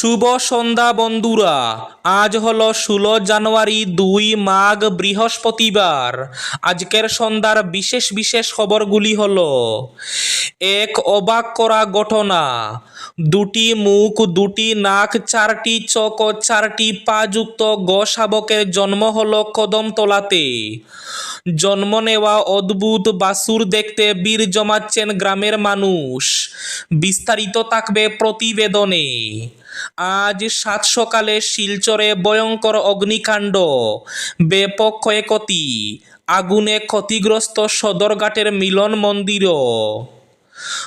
শুভ সন্ধ্যা বন্ধুরা। আজ হলো ষোলো জানুয়ারি দুই মাঘ বৃহস্পতিবার। আজকের সন্ধ্যার বিশেষ বিশেষ খবরগুলি হল, এক অবাক করা ঘটনা, দুটি মুখ, দুটি নাক, চারটি চোখ ও চারটি পা যুক্ত গ শাবকের জন্ম হলো কদমতলাতে। জন্ম নেওয়া অদ্ভুত বাসুর দেখতে বীর জমাচ্ছেন গ্রামের মানুষ। বিস্তারিত থাকবে প্রতিবেদনে। আজ সাত সকালে শিলচরে ভয়ঙ্কর অগ্নিকাণ্ড। ব্যাপক ক্ষয়ক্ষতি আগুনে ক্ষতিগ্রস্ত সদরঘাটের মিলন মন্দিরও।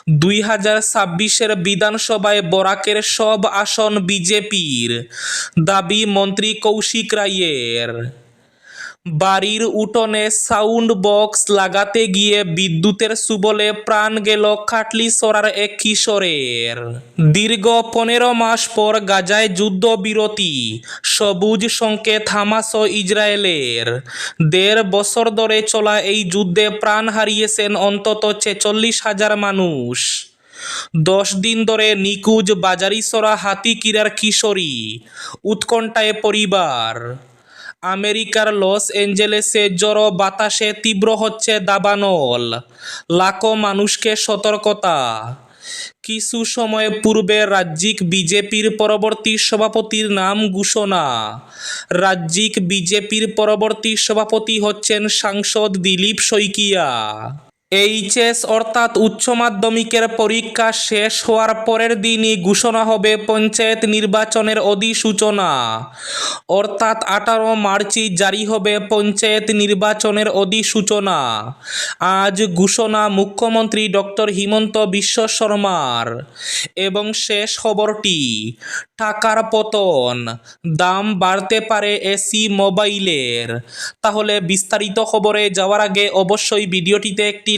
দুই হাজার ছাব্বিশের বিধানসভায় বরাকের সব আসন বিজেপির, দাবি মন্ত্রী কৌশিক রায়ের। বাড়ির উঠোনে সাউন্ড বক্স লাগাতে গিয়ে বিদ্যুতের সুবলে প্রাণ গেল খাটলি সরার এক কিশোরের। দীর্ঘ পনেরো মাস পর গাজায় যুদ্ধবিরতি, সবুজ সংকেত হামাস ও ইসরায়েলের। দেড় বছর ধরে চলা এই যুদ্ধে প্রাণ হারিয়েছেন অন্তত ছেচল্লিশ হাজার মানুষ। দশ দিন ধরে নিকুজ বাজারিসরা হাতিকিরার কিশোরী, উৎকণ্ঠায় পরিবার। আমেরিকার লস অ্যাঞ্জেলেসে জড়ো বাতাসে তীব্র হচ্ছে দাবানল। লাখো মানুষকে সতর্কতা। কিছু সময় পূর্বে রাজ্যিক বিজেপির পরবর্তী সভাপতির নাম ঘোষণা। রাজ্যিক বিজেপির পরবর্তী সভাপতি হচ্ছেন সাংসদ দিলীপ শইকিয়া। এইচএস অর্থাৎ উচ্চ মাধ্যমিকের পরীক্ষা শেষ হওয়ার পরের দিনই ঘোষণা হবে পঞ্চায়েত নির্বাচনের অধিসূচনা। অর্থাৎ আঠারো মার্চই জারি হবে পঞ্চায়েত নির্বাচনের অধিসূচনা। আজ ঘোষণা মুখ্যমন্ত্রী ডক্টর হিমন্ত বিশ্ব শর্মার। এবং শেষ খবরটি, টাকার পতন, দাম বাড়তে পারে এসি মোবাইলের। তাহলে বিস্তারিত খবরে যাওয়ার আগে অবশ্যই ভিডিওটিতে একটি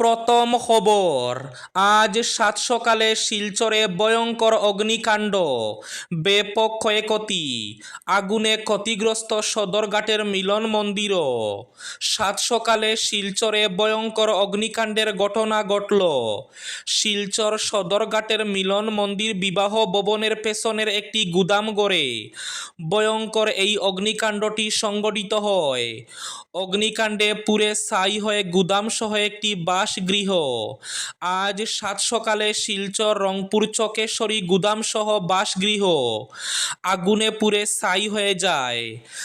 প্রথম খবর, আজ সাত সকালে শিলচরে ভয়ঙ্কর অগ্নিকাণ্ড ব্যাপক ক্ষয়ক্ষতি আগুনে ক্ষতিগ্রস্ত সদরঘাটের মিলন মন্দিরও। সাত সকালে শিলচরে ভয়ঙ্কর অগ্নিকাণ্ডের ঘটনা ঘটল। শিলচর সদরঘাটের মিলন মন্দির বিবাহ ভবনের পেছনের একটি গুদাম গড়ে। ভয়ঙ্কর এই অগ্নিকাণ্ডটি সংঘটিত হয়। অগ্নিকাণ্ডে পুরে ছাই হয়ে গুদাম সহ একটি বাসগৃহ আজ সাত সকালে শিলচর, রংপুর, চকেশ্বরী গুদাম সহ বাসগৃহ আগুনে পুড়ে ছাই হয়ে যায়।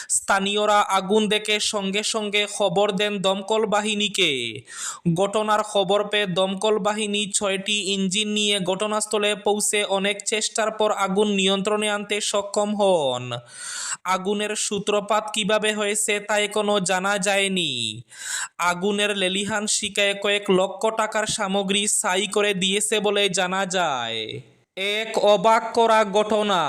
স্থানীয়রা আগুন দেখে সঙ্গে সঙ্গে খবর দেন দমকল বাহিনীকে। ঘটনার খবর পেয়ে দমকল বাহিনী ছয়টি ইঞ্জিন নিয়ে ঘটনাস্থলে পৌঁছে অনেক চেষ্টার পর আগুন নিয়ন্ত্রণে আনতে সক্ষম হন। আগুনের সূত্রপাত কীভাবে হয়েছে তা এখনও জানা যায়নি। আগুনের লেলিহান শিকায় কয়েক লক্ষ টাকার সামগ্রী ছাই করে দিয়েছে বলে জানা যায়। এক অবাক করা ঘটনা,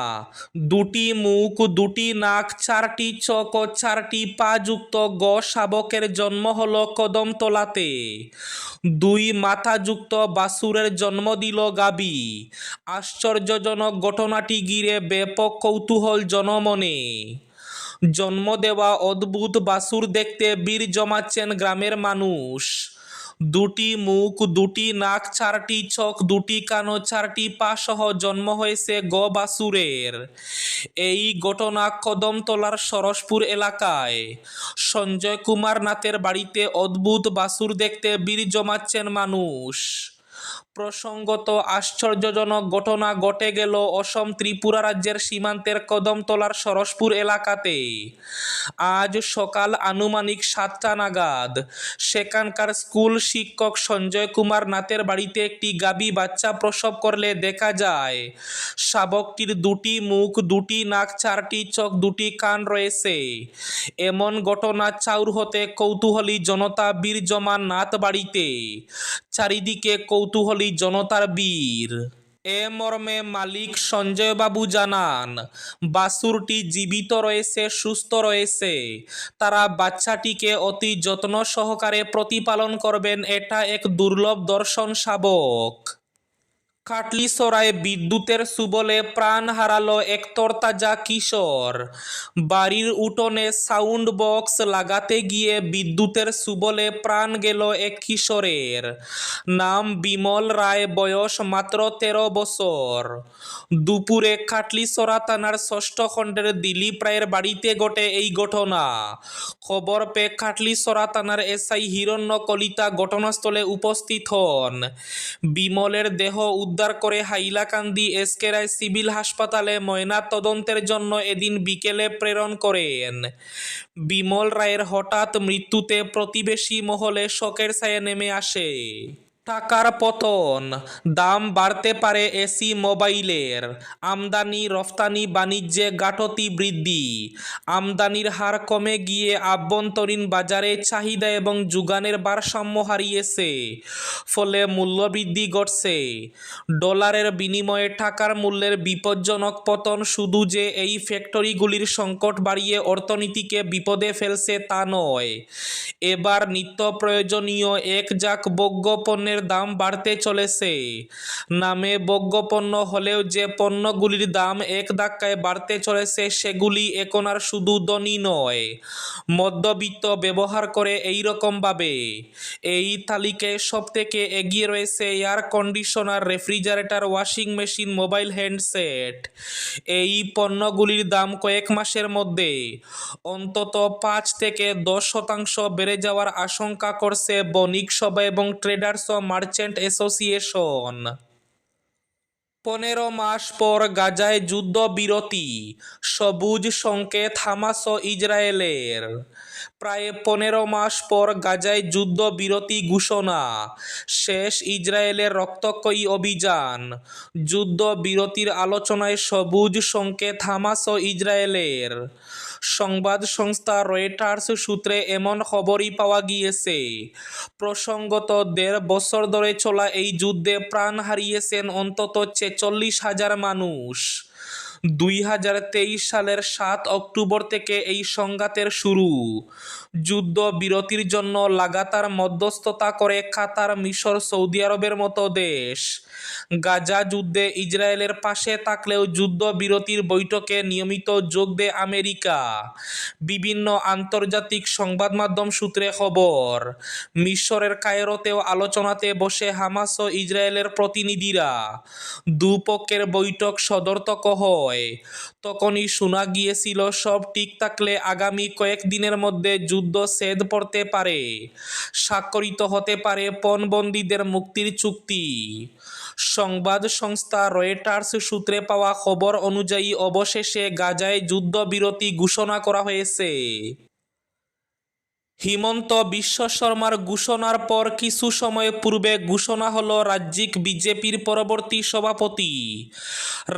দুটি মুখ, দুটি নাক, চারটি চোখ ও চারটি পা যুক্ত গ শাবকের জন্ম হল কদমতলাতে। দুই মাথাযুক্ত বাসুরের জন্ম দিল গাবি। আশ্চর্যজনক ঘটনাটি ঘিরে ব্যাপক কৌতূহল জনমনে। জন্ম দেওয়া অদ্ভুত বাসুর দেখতে বীর জমাচ্ছেন গ্রামের মানুষ। দুটি মুখ, দুটি নাক, চারটি চোখ, দুটি কানো, চারটি পা সহ জন্ম হয়েছে গ বাসুরের। এই ঘটনা কদমতলার সরসপুর এলাকায়। সঞ্জয় কুমার নাথের বাড়িতে অদ্ভুত বাসুর দেখতে বীর জমাচ্ছেন মানুষ। প্রসঙ্গত আশ্চর্যজনক ঘটনা ঘটে গেল অসম ত্রিপুরা রাজ্যের সীমান্তের কদমতলার সরসপুর এলাকাতে। আজ সকাল আনুমানিক সাতটা নাগাদ সেখানকার স্কুল শিক্ষক সঞ্জয় কুমার নাথের বাড়িতে একটি গাবি বাচ্চা প্রসব করলে দেখা যায়, শাবকটির দুটি মুখ, দুটি নাক, চারটি চোখ, দুটি কান রয়েছে। এমন ঘটনা চাউর হতে কৌতূহলী জনতা বীর জমা নাথ বাড়িতে। চারিদিকে কৌতূহলী জনতার বীর। এ মর্মে মালিক সঞ্জয়বাবু জানান, বাসুরটি জীবিত রয়েছে, সুস্থ রয়েছে। তারা বাচ্চাটিকে অতি যত্ন সহকারে প্রতিপালন করবেন, এটা এক দুর্লভ দর্শন শাবক। কাটলিসরায় বিদ্যুতের সুবলে প্রাণ হারালো এক তরতাজা কিশোর। বাড়ির উঠোনে সাউন্ড বক্স লাগাতে গিয়ে বিদ্যুতের সুবলে প্রাণ গেল এক কিশোরের। নাম বিমল রায়, বয়স মাত্র তেরো বছর। দুপুরে কাটলিসরা থানার ষষ্ঠ খণ্ডের দিলীপ রায়ের বাড়িতে ঘটে এই ঘটনা। খবর পেয়ে কাটলিসরা থানার এসআই হিরণ্য কলিতা ঘটনাস্থলে উপস্থিত হন। বিমলের দেহ উদ্ধার করে হাইলাকান্দি এসকেরায় সিভিল হাসপাতালে ময়না তদন্তের জন্য এদিন বিকেলে প্রেরণ করেন। বিমল রায়ের হঠাৎ মৃত্যুতে প্রতিবেশী মহলে শোকের ছায়া নেমে আসে। টাকার পতন। দাম বাড়তে পারে এসি মোবাইলের। আমদানি, রফতানি, বাণিজ্যে গাঠতি বৃদ্ধি। আমদানির হার কমে গিয়ে আভ্যন্তরীণ বাজারে চাহিদা এবং যোগানের ভারসাম্য হারিয়েছে। ফলে মূল্যবৃদ্ধি ঘটছে। ডলারের বিনিময়ে টাকার মূল্যের বিপজ্জনক পতন শুধু যে এই ফ্যাক্টরিগুলির সংকট বাড়িয়ে অর্থনীতিকে বিপদে ফেলছে তা নয়। এবার নিত্য প্রয়োজনীয় এক যাক বজ্ঞ পণ্যের দাম বাড়তে চলেছে। নামে বজ্ঞ পণ্য হলেও যে পণ্যগুলির দাম এক ধাক্কায় বাড়তে চলেছে, সেগুলি এখন আর শুধু ধনী নয়, মধ্যবিত্ত ব্যবহার করে এই রকমভাবে এই তালিকায় সব থেকে এগিয়ে রয়েছে air conditioner, refrigerator, washing machine, mobile handset. এই পণ্যগুলির দাম কয়েক মাসের মধ্যে অন্তত পাঁচ থেকে দশ শতাংশ বেড়ে যাওয়ার আশঙ্কা করছে বণিক সভা এবং ট্রেডার্স মার্চেন্ট অ্যাসোসিয়েশন পনেরো মাস পর গাজায় যুদ্ধবিরতি। সবুজ সংকেত হামাস ও ইসরায়েলের। প্রায় পনেরো মাস পর গাজায় যুদ্ধবিরতি ঘোষণা। শেষ ইসরায়েলের রক্তক্ষয়ী অভিযান। যুদ্ধবিরতির আলোচনায় সবুজ সংকেত হামাস ও ইসরায়েলের। সংবাদ সংস্থা রয়টার্স সূত্রে এমন খবরই পাওয়া গিয়েছে। প্রসঙ্গত দেড় বছর ধরে চলা এই যুদ্ধে প্রাণ হারিয়েছেন অন্তত ছেচল্লিশ হাজার মানুষ। দুই হাজার তেইশ সালের সাত অক্টোবর থেকে এই সংঘাতের শুরু। যুদ্ধ বিরতির জন্য লাগাতার মধ্যস্থতা করে কাতার, মিশর, সৌদি আরবের মতো দেশ। গাজা যুদ্ধে ইসরায়েলের পাশে থাকলেও যুদ্ধ বিরতির বৈঠকে নিয়মিত যোগ দেয় আমেরিকা। বিভিন্ন আন্তর্জাতিক সংবাদ মাধ্যম সূত্রে খবর, মিশরের কায়রোতেও আলোচনাতে বসে হামাস ও ইসরায়েলের প্রতিনিধিরা। দুপক্ষের বৈঠক সদর্থক হয় তখনই শোনা গিয়েছিল, সব ঠিক থাকলে আগামী কয়েকদিনের মধ্যে যুদ্ধ সেদ পড়তে পারে, স্বাক্ষরিত হতে পারে পণবন্দীদের মুক্তির চুক্তি। সংবাদ সংস্থা রয়েটার্স সূত্রে পাওয়া খবর অনুযায়ী অবশেষে গাজায় যুদ্ধবিরতি ঘোষণা করা হয়েছে। হিমন্ত বিশ্ব শর্মার ঘোষণার পর কিছু সময় পূর্বে ঘোষণা হল রাজ্যিক বিজেপির পরবর্তী সভাপতি।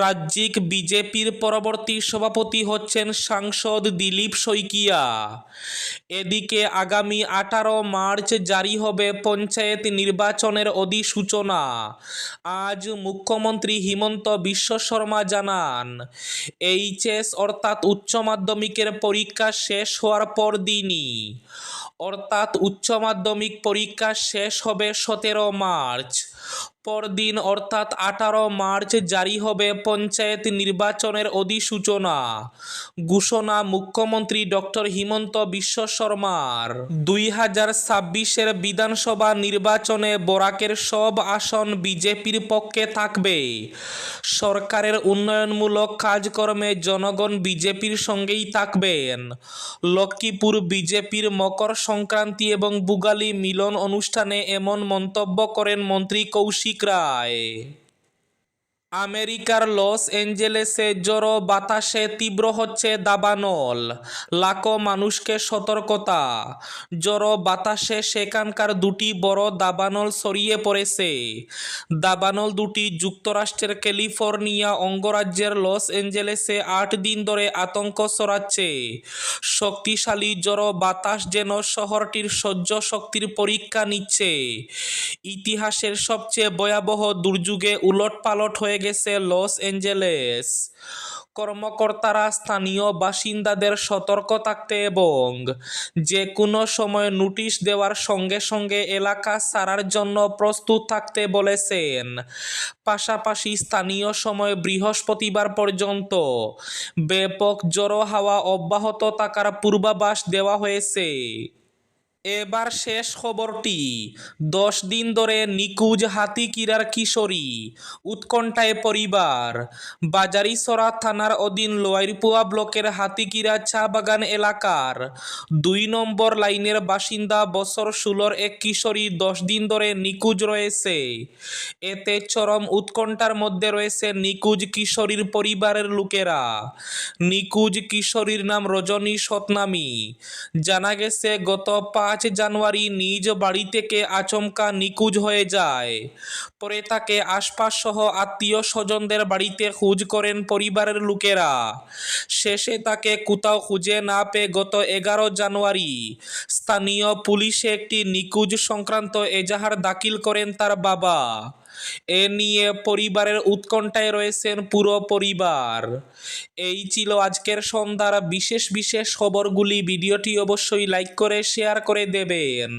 রাজ্যিক বিজেপির পরবর্তী সভাপতি হচ্ছেন সাংসদ দিলীপ শইকিয়া। এদিকে আগামী আঠারো মার্চ জারি হবে পঞ্চায়েত নির্বাচনের অধিসূচনা। আজ মুখ্যমন্ত্রী হিমন্ত বিশ্ব শর্মা জানান, এইচএস অর্থাৎ উচ্চ মাধ্যমিকের পরীক্ষা শেষ হওয়ার পর দিনই অর্থাৎ উচ্চ মাধ্যমিক পরীক্ষা শেষ হবে সতেরো মার্চ। পরদিন অর্থাৎ আঠারো মার্চ জারি হবে পঞ্চায়েত নির্বাচনের অধিসূচনা। ঘোষণা মুখ্যমন্ত্রী ডক্টর হিমন্ত বিশ্ব শর্মার। দুই হাজার ছাব্বিশের বিধানসভা নির্বাচনে বরাকের সব আসন বিজেপির পক্ষে থাকবে। সরকারের উন্নয়নমূলক কাজকর্মে জনগণ বিজেপির সঙ্গেই থাকবেন। লক্ষ্মীপুর বিজেপির মকর সংক্রান্তি এবং বুগালি মিলন অনুষ্ঠানে এমন মন্তব্য করেন মন্ত্রী কৌশিক রায় আমেরিকার লস অ্যাঞ্জেলেসে জড়ো বাতাসে তীব্র হচ্ছে দাবানল। লাখো মানুষকে সতর্কতা। জড়ো বাতাসে সেখানকার দুটি বড় দাবানল ছড়িয়ে পড়েছে। দাবানল দুটি যুক্তরাষ্ট্রের ক্যালিফোর্নিয়া অঙ্গরাজ্যের লস অ্যাঞ্জেলেসে আট দিন ধরে আতঙ্ক ছড়াচ্ছে। শক্তিশালী জড়ো বাতাস যেন শহরটির সহ্য শক্তির পরীক্ষা নিচ্ছে। ইতিহাসের সবচেয়ে ভয়াবহ দুর্যোগে উলট পালট হয়ে গেছে লস অ্যাঞ্জেলেস কর্মকর্তারা স্থানীয় বাসিন্দাদের সতর্ক থাকতে এবং যে কোনো সময় নোটিশ দেওয়ার সঙ্গে সঙ্গে এলাকা ছাড়ার জন্য প্রস্তুত থাকতে বলেছেন। পাশাপাশি স্থানীয় সময় বৃহস্পতিবার পর্যন্ত ব্যাপক জড়ো হাওয়া অব্যাহত থাকার পূর্বাভাস দেওয়া হয়েছে। এবার শেষ খবরটি। দশ দিন ধরে নিখোঁজ হাতিকিরার কিশোরী, উৎকণ্ঠায় পরিবার। বাজারিসরা থানার অধীন লোয়ারপুয়া ব্লকের হাতিকিরা চা বাগান এলাকার দুই নম্বর লাইনের বাসিন্দা বছর ষোলোর এক কিশোরী দশ দিন ধরে নিখোঁজ রয়েছে। এতে চরম উৎকণ্ঠার মধ্যে রয়েছে নিখোঁজ কিশোরীর পরিবারের লোকেরা। নিখোঁজ কিশোরীর নাম রজনী সতনামী। জানা গেছে, গত পাঁচ জানুয়ারি নিজ বাড়ি থেকে আচমকা নিখোঁজ হয়ে যায়। পরে তাকে আশপাশ সহ আত্মীয় স্বজনদের বাড়িতে খোঁজ করেন পরিবারের লোকেরা। শেষে তাকে কোথাও খুঁজে না পেয়ে গত এগারো জানুয়ারি স্থানীয় পুলিশে একটি নিখোঁজ সংক্রান্ত এজাহার দাখিল করেন তার বাবা। এ নিয়ে পরিবারের উৎকণ্ঠায় রয়েছেন পুরো পরিবার। এই ছিল আজকের সন্ধ্যার বিশেষ বিশেষ খবরগুলি। ভিডিওটি অবশ্যই লাইক করে, শেয়ার করে দেবেন।